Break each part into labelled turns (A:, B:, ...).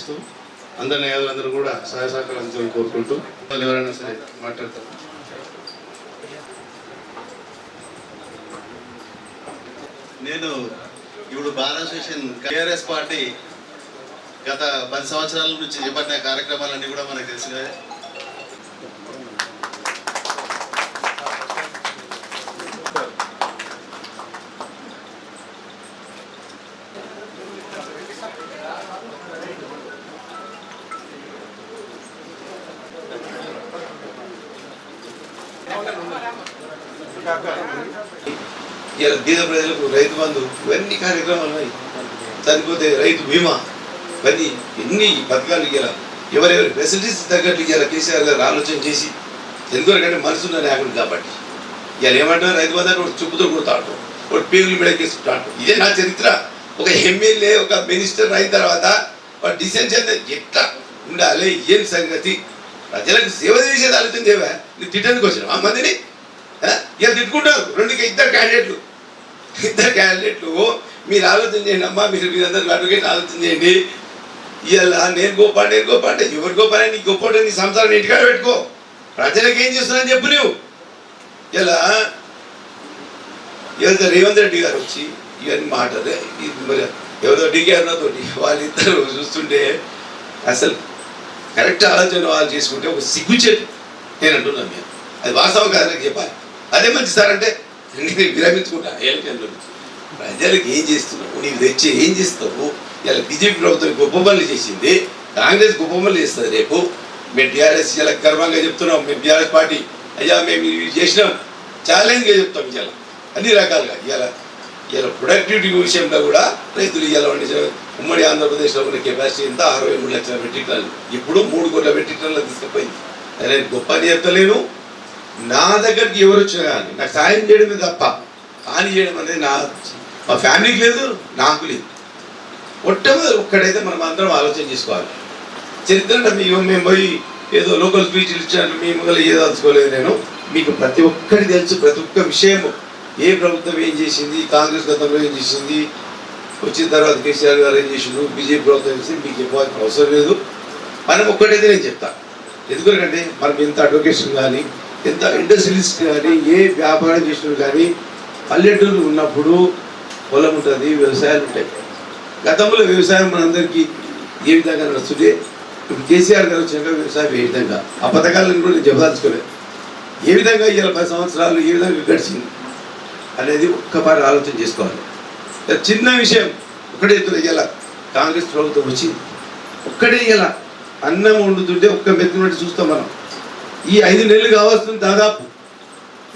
A: ఆశిస్తూ అందరి న్యాయాలందరూ కూడా సహాయ సహకారం అందించాలని కోరుకుంటూ వాళ్ళు ఎవరైనా సరే మాట్లాడతారు.
B: నేను ఇప్పుడు బార్ అసోసియేషన్ టీఆర్ఎస్ పార్టీ గత పది సంవత్సరాల నుంచి చేపట్టిన కార్యక్రమాలన్నీ కూడా మనకు తెలిసినవే.
C: ఇలా బీద ప్రజలకు రైతు బంధు ఇవన్నీ కార్యక్రమాలు ఉన్నాయి. చనిపోతే రైతు బీమా ఇవన్నీ ఎన్ని పథకాలు ఇవ్వాలి ఎవరెవరి ఫెసిలిటీస్ తగ్గట్టు ఇవాళ కేసీఆర్ గారు ఆలోచన చేసి ఎందుకంటే మనసున్న నాయకుడు కాబట్టి. ఇవాళ ఏమంటారు రైతు బంధు అంటే ఒకటి చూపుతూ కొడతాడు ఒకటి పేగులు మిడకేసుకుంటాడు ఇదే నా చరిత్ర. ఒక ఎమ్మెల్యే ఒక మినిస్టర్ అయిన తర్వాత వాడు డిసైన్ చేస్తే ఎట్లా ఉండాలి? ఏం సంగతి? ప్రజలకు సేవ చేసేది ఆలోచన చేయవా? నీ తిట్టడానికి వచ్చినావు? ఆ మందిని? ఇలా తిట్టుకుంటారు రెండు ఇద్దరు క్యాండిడేట్లు ఇద్దరు క్యాండిడేట్లు మీరు ఆలోచన చేయండి అమ్మా మీరు మీరందరూ అడ్వకేట్ ఆలోచన చేయండి. ఇలా నేను గొప్ప నేను గొప్ప అంటే ఎవరు గొప్ప నీ గొప్ప నీ సంసారం ఇంటికాడ పెట్టుకో. ప్రజలకు ఏం చేస్తున్నారని చెప్పు నువ్వు. ఇలా ఎవరితో రేవంత్ రెడ్డి గారు వచ్చి ఇవన్నీ మాటలే. ఇది మరి ఎవరో డికేఆర్ తోటి వాళ్ళిద్దరు చూస్తుంటే అసలు కరెక్ట్ ఆలోచన వాళ్ళు చేసుకుంటే ఒక సిగ్గుచేటు నేను అంటున్నాను నేను అది వాస్తవ కారణం చెప్పాలి. అదే మంచి సార్ అంటే నేను విరమించుకుంటా ఏళ్ళకెళ్ళు ప్రజలకు ఏం చేస్తున్నావు? నీకు తెచ్చి ఏం చేస్తావు? ఇలా బీజేపీ ప్రభుత్వం గొప్ప పనులు చేసింది. కాంగ్రెస్ గొప్ప పనులు చేస్తుంది రేపు. మేము టీఆర్ఎస్ ఇలా గర్వంగా చెప్తున్నాం. మేము టీఆర్ఎస్ పార్టీ. అయ్యా మేము ఇవి చేసినాం. ఛాలెంజ్గా చెప్తాం ఇలా. అన్ని రకాలుగా. ఇలా ఇలా ప్రొడక్టివిటీ విషయంలో కూడా రైతులు ఇలా పండించిన ఉమ్మడి ఆంధ్రప్రదేశ్లో ఉన్న కెపాసిటీ ఎంత? అరవై మూడు లక్షల మెట్రిక్ టన్లు ఇప్పుడు మూడు కోట్ల మెట్రిక్ టన్లు తీసుకుపోయింది. అదే గొప్ప అని చెప్తలేను నా దగ్గరికి ఎవరు వచ్చినా కానీ నాకు సాయం చేయడమే తప్ప హాని చేయడం అనేది నా మా ఫ్యామిలీకి లేదు నాకు లేదు. మొట్టమొదటి ఒక్కడైతే మనం అందరం ఆలోచన చేసుకోవాలి. చరిత్ర మేము మేము పోయి ఏదో లోకల్ స్పీచ్లు ఇచ్చాను మీ మొదలు ఏదో తెలుసుకోలేదు నేను. మీకు ప్రతి ఒక్కటి తెలుసు ప్రతి ఒక్క విషయము. ఏ ప్రభుత్వం ఏం చేసింది కాంగ్రెస్ గతంలో ఏం చేసింది వచ్చిన తర్వాత కేసీఆర్ గారు ఏం చేసిండు బీజేపీ ప్రభుత్వం ఏం చేసింది మీకు చెప్పాల్సిన అవసరం లేదు. మనం ఒక్కటైతే నేను చెప్తాను ఎందుకంటే మనం ఇంత అడ్వకేషన్ కానీ ఎంత ఇండస్ట్రీస్ కానీ ఏ వ్యాపారం చేసినా కానీ పల్లెటూరు ఉన్నప్పుడు పొలం ఉంటుంది వ్యవసాయాలు ఉంటాయి. గతంలో వ్యవసాయం మనందరికీ ఏ విధంగా నడుస్తుంటే ఇప్పుడు కేసీఆర్ గారు వచ్చినాక వ్యవసాయం ఏ విధంగా? ఆ పథకాలను కూడా నేను చెప్పదలుచుకోలేదు. ఏ విధంగా ఇవాళ పది సంవత్సరాలు ఏ విధంగా గడిచింది అనేది ఒక్కపారి ఆలోచన చేసుకోవాలి. చిన్న విషయం ఒకటే ఇలా కాంగ్రెస్ ప్రభుత్వం వచ్చింది. ఒక్కటే ఇలా అన్నం వండుతుంటే ఒక్క మెత్తినట్టు చూస్తాం మనం. ఈ ఐదు నెలలు కావాల్సింది దాదాపు.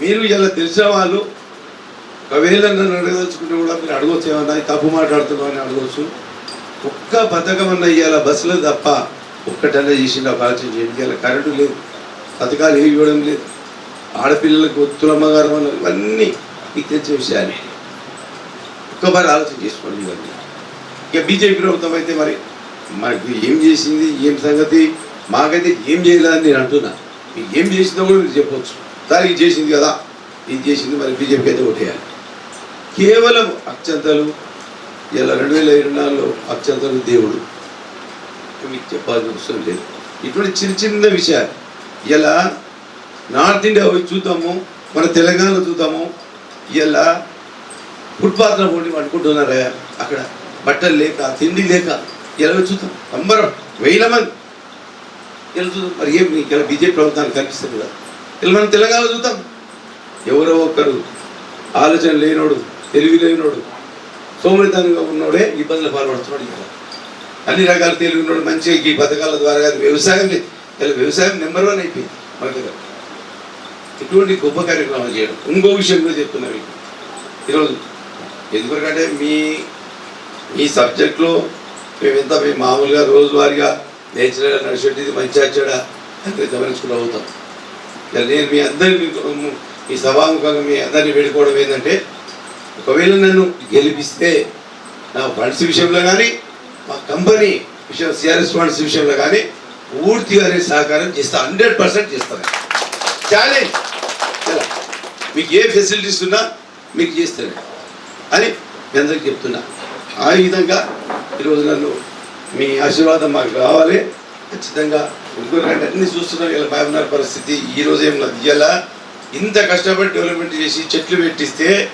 C: మీరు ఇలా తెలిసిన వాళ్ళు ఒకవేళ నన్ను అడగదలుచుకుంటే కూడా మీరు అడగవచ్చు ఏమన్నా తప్పు మాట్లాడుతున్నావు అని అడగవచ్చు ఒక్క బతకం అన్న ఇవాళ బస్సులో తప్ప ఒక్కటన్నా చేసిండు ఒక ఆలోచన చేయండి ఇవాళ కరెంటు లేదు పథకాలు ఏమి ఇవ్వడం లేదు. ఆడపిల్లలకు తులమ్మగారం అన్న ఇవన్నీ మీకు తెలిసిన విషయాలు. ఒక్కసారి ఆలోచన చేసుకోండి ఇవన్నీ. ఇక బీజేపీ ప్రభుత్వం అయితే మరి మనకి ఏం చేసింది ఏం సంగతి మాకైతే ఏం చేయలేదని నేను అంటున్నాను మీకు ఏం చేసిందో కూడా మీరు చెప్పవచ్చు దానికి చేసింది కదా. ఇది చేసింది? మరి బీజేపీకి అయితే ఓటేయాలి. కేవలం అత్యంతలు ఇలా రెండు వేల ఇరవై నాలుగులో అత్యంతలు దేవుడు. మీకు చెప్పాల్సిన అవసరం లేదు. ఇటువంటి చిన్న చిన్న విషయాలు. ఇలా నార్త్ ఇండియా పోయి చూద్దాము మన తెలంగాణలో చూద్దాము. ఇలా ఫుట్పాత్లో పోటీ పట్టుకుంటున్నారా? అక్కడ బట్టలు లేక తిండి లేక ఇలా చూద్దాం. అందరం వేల మంది. ఇలా చూద్దాం మరి ఏం మీకు ఇలా బీజేపీ ప్రభుత్వానికి కనిపిస్తుంది కదా? ఇలా మనం తెలంగాణ చూద్దాం. ఎవరో ఒకరు ఆలోచన లేనోడు తెలివి లేనోడు సోమరితనంగా ఉన్నోడే ఇబ్బందులు పాల్పడుతున్నాడు ఇక్కడ అన్ని రకాల తెలివి ఉన్నాడు మంచిగా ఈ పథకాల ద్వారా వ్యవసాయం ఇలా వ్యవసాయం నెంబర్ వన్ అయిపోయింది మన దగ్గర. ఇటువంటి గొప్ప కార్యక్రమాలు చేయడం. ఇంకో విషయం కూడా చెప్తున్నా మీకు. ఈరోజు ఎందుకంటే మీ మీ సబ్జెక్ట్లో మేము ఎంత మేము మామూలుగా రోజువారీగా నేచురల్గా నడిచేది మంచి చెడా అని గమనించుకుంటూ అవుతాం. నేను మీ అందరినీ ఈ సభాముఖంగా మీ అందరినీ పెట్టుకోవడం ఏంటంటే ఒకవేళ నన్ను గెలిపిస్తే నా ఫండ్స్ విషయంలో కానీ మా కంపెనీ విషయం సిఆర్ఎస్ ఫండ్స్ విషయంలో కానీ పూర్తిగా నేను సహకారం చేస్తా హండ్రెడ్ పర్సెంట్ చేస్తాను. ఛాలెంజ్ మీకు ఏ ఫెసిలిటీస్ ఉన్నా మీకు చేస్తాను. అని మీ అందరికి చెప్తున్నా. ఆ విధంగా ఈరోజు నన్ను మీ ఆశీర్వాదం మాకు కావాలి. ఖచ్చితంగా ఎందుకంటే అన్ని చూస్తున్నాం ఇలా బాగున్నారు పరిస్థితి. ఈ రోజు ఏం లేదు. ఇలా ఇంత కష్టపడి డెవలప్మెంట్ చేసి చెట్లు పెట్టిస్తే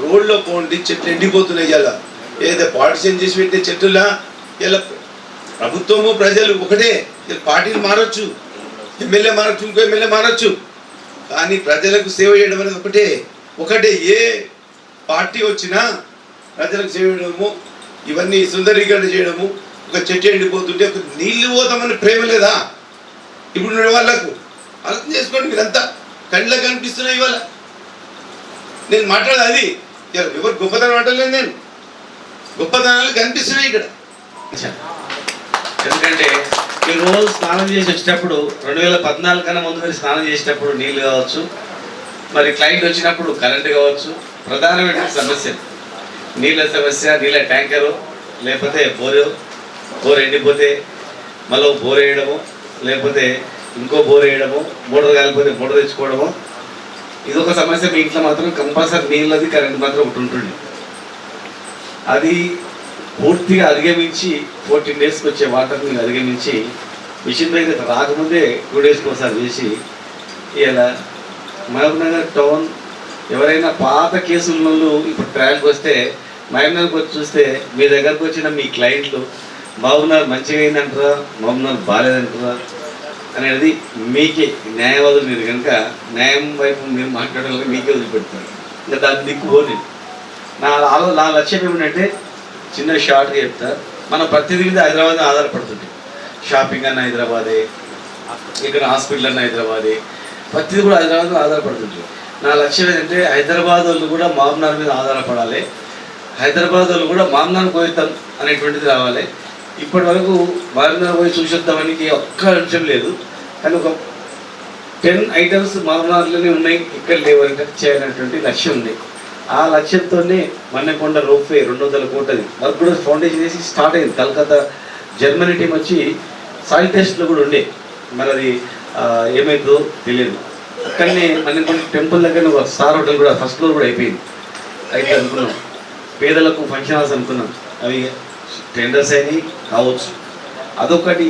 C: రోడ్లో పోండి చెట్లు ఎండిపోతున్నాయి ఇలా. ఏదైతే పార్టిషన్ చేసి పెట్టే చెట్టులా ఇలా ప్రభుత్వము ప్రజలు ఒకటే. ఇలా పార్టీలు మారచ్చు. ఎమ్మెల్యే మారచ్చు ఇంకో ఎమ్మెల్యే మారచ్చు. కానీ ప్రజలకు సేవ చేయడం అనేది ఒకటే. ఒకటే ఏ పార్టీ వచ్చినా ప్రజలకు సేవ చేయడము ఇవన్నీ సుందరీకరణ చేయడము ఒక చెట్టు ఎండిపోతుంటే ఒక నీళ్ళు పోతామని ప్రేమ లేదా? ఇప్పుడు వాళ్ళకు అర్థం చేసుకోండి మీరంతా. కండ్ల కనిపిస్తున్నాయి ఇవాళ. నేను మాట్లాడేది అది. ఎవరు గొప్పతనం మాట్లాడలేదు నేను. గొప్పతనాలు కనిపిస్తున్నాయి ఇక్కడ.
D: ఎందుకంటే ఈ రోజు స్నానం చేసి వచ్చేటప్పుడు రెండు వేల పద్నాలుగు కన్నా ముందు మీరు స్నానం చేసేటప్పుడు నీళ్ళు కావచ్చు మరి క్లయింట్ వచ్చినప్పుడు కరెంట్ కావచ్చు ప్రధానమైన సమస్య. నీళ్ళ సమస్య నీళ్ళ ట్యాంకరు లేకపోతే బోరు. బోర్ ఎండిపోతే మళ్ళీ బోర్ వేయడము లేకపోతే ఇంకో బోర్ వేయడము మోటార్ కాలిపోతే మోటార్ తెచ్చుకోవడము. ఇది ఒక సమస్య మీ ఇంట్లో మాత్రం కంపల్సరీ నీళ్ళది కరెంట్ మాత్రం ఒకటి ఉంటుంది. అది పూర్తిగా అధిగమించి ఫోర్టీన్ డేస్కి వచ్చే వాటర్ని అధిగమించి మిషన్ దగ్గర రాకముందే టూ డేస్కి ఒకసారి చేసి ఇలా మహబూబ్నగర్ టౌన్ ఎవరైనా పాత కేసులలో ఇప్పుడు ట్రయల్కి వస్తే మహబూబ్నగర్కి వచ్చి చూస్తే మీ దగ్గరకు వచ్చిన మీ క్లయింట్లు మహబూబ్ మంచిగా అయిందంటారా? మహబూబ్ బాగాలేదంటారా? అనేది మీకే న్యాయవాదులు మీరు కనుక న్యాయం వైపు మీరు మాట్లాడాలని మీకే వదిలిపెడతారు. ఇంకా దాని దిక్కు పోలేదు. నా ఆలో- నా లక్ష్యం ఏమిటంటే చిన్న షార్ట్గా చెప్తా. మనం ప్రతిదీ మీద హైదరాబాద్ ఆధారపడుతుంది షాపింగ్ అన్న హైదరాబాదే ఇక్కడ హాస్పిటల్ అన్న హైదరాబాదే ప్రతిదీ కూడా హైదరాబాద్ ఆధారపడుతుంది నా లక్ష్యం ఏంటంటే హైదరాబాద్ వాళ్ళు కూడా మామనార్ మీద ఆధారపడాలి. హైదరాబాద్ వాళ్ళు కూడా మామనార్ కోయితం అనేటువంటిది రావాలి. ఇప్పటి వరకు మామనార్ పోయి చూసొద్దామని ఒక్క అంశం లేదు. కానీ ఒక టెన్ ఐటమ్స్ మామనార్లోనే ఉన్నాయి ఇక్కడ లేవు అని టచ్ చేయాలనేటువంటి లక్ష్యం ఉంది. ఆ లక్ష్యంతోనే మన్నెకొండ రోప్వే రెండు వందల కోటది. వర్క్ కూడా ఫౌండేషన్ వేసి స్టార్ట్ అయింది. కలకత్తా జర్మనీ టీం వచ్చి సాయిల్ టెస్ట్లో కూడా ఉండే. మరి అది ఏమైందో తెలియదు. అక్కడనే మన్నెకొండ టెంపుల్ దగ్గర ఒక స్టార్ హోటల్ కూడా ఫస్ట్ ఫ్లోర్ కూడా అయిపోయింది. అయితే అనుకున్నాం. పేదలకు ఫంక్షన్ హాల్స్ అనుకున్నాం. అవి టెండర్స్ అయినాయి కావచ్చు. అదొకటి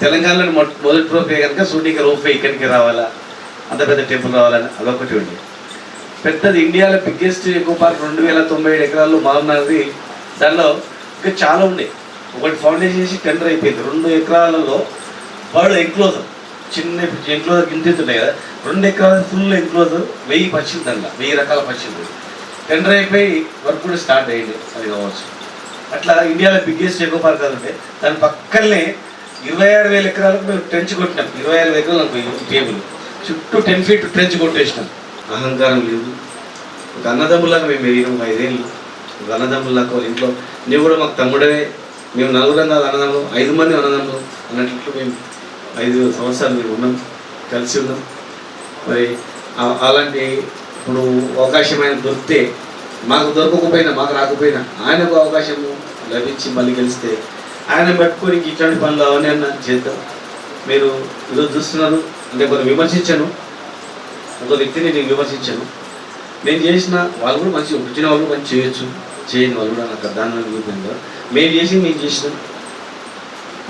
D: తెలంగాణలో మొదటి రోపే కనుక సూటిగా రోపే ఇక్కడికి రావాలా? అంత పెద్ద టెంపుల్ రావాలని అదొకటి ఉంది. పెద్దది ఇండియాలో బిగ్గెస్ట్ ఎకో పార్క్ రెండు వేల తొంభై ఏడు ఎకరాలు మారున్నది దానిలో ఇంకా చాలా ఉన్నాయి. ఒకటి ఫౌండేషన్ చేసి టెండర్ అయిపోయింది. రెండు ఎకరాలలో బర్డ్ ఎంక్లోజర్ చిన్న ఎంక్లోజర్ గింతున్నాయి కదా. రెండు ఎకరాల ఫుల్ ఎంక్లోజర్ వెయ్యి పచ్చింది దానిలో. వెయ్యి రకాల పచ్చింది టెండర్ అయిపోయి వర్క్ కూడా స్టార్ట్ అయ్యింది అది కావచ్చు. అట్లా ఇండియాలో బిగ్గెస్ట్ ఎకో పార్క్ ఉంటాయి దాని పక్కనే ఇరవై ఆరు వేల ఎకరాలకు మేము ట్రెంచ్ కొట్టినాం. ఇరవై ఆరు ఎకరాలు టేబుల్ చుట్టూ టెన్ ఫీట్ ట్రెంచ్ కొట్టేసినాం. అహంకారం లేదు. ఒక అన్నదమ్ములాగా మేము ఎదిగినాం ఐదేళ్ళు. ఒక అన్నదమ్ములాగా ఇంట్లో. నువ్వు కూడా మాకు తమ్ముడనే. మేము నలుగురం కాదు అన్నదమ్ములు. ఐదు మంది అన్నదమ్ములు. అన్నట్లు మేము ఐదు సంవత్సరాలు మేము ఉన్నాం. కలిసి ఉన్నాం. మరి అలాంటి ఇప్పుడు అవకాశం ఆయన దొరికితే మాకు దొరకకపోయినా మాకు రాకపోయినా ఆయనకు అవకాశం లభించి మళ్ళీ గెలిస్తే ఆయన పట్టుకొని ఇట్లాంటి పనులు అవన్నీ అన్న చేద్దాం మీరు ఈరోజు చూస్తున్నారు అంటే కొన్ని విమర్శించాను. ఒక వ్యక్తిని నేను విమర్శించాను. నేను చేసిన వాళ్ళు కూడా మంచి వచ్చిన వాళ్ళు మంచి చేయొచ్చు. చేయని వాళ్ళు కూడా నాకు దాని అభిప్రాయంగా మేము చేసి మేము చేసినాం.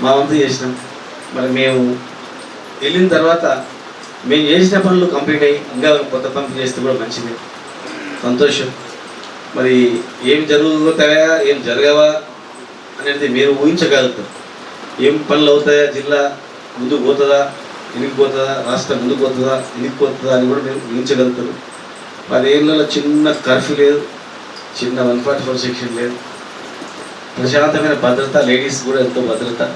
D: మా వంతు చేసినాం. మరి మేము వెళ్ళిన తర్వాత మేము చేసిన పనులు కంప్లీట్ అయ్యి ఇంకా కొత్త పనులు చేస్తే కూడా మంచిది. సంతోషం. మరి ఏం జరుగుతాయా ఏం జరగవా? అనేది మీరు ఊహించగలుగుతారు ఏం పనులు అవుతాయా? జిల్లా ముందుకు పోతుందా? ఇనిగిపోతుందా రాష్ట్రం ముందుకు పోతుందా? ఇనిగిపోతుందా అని కూడా మీరు ఊహించగలుగుతారు. పదేళ్ళలో చిన్న కర్ఫ్యూ లేదు. చిన్న వన్ ఫార్టీ ఫోర్ సెక్షన్ లేదు. ప్రశాంతమైన భద్రత లేడీస్ కూడా ఎంతో భద్రత.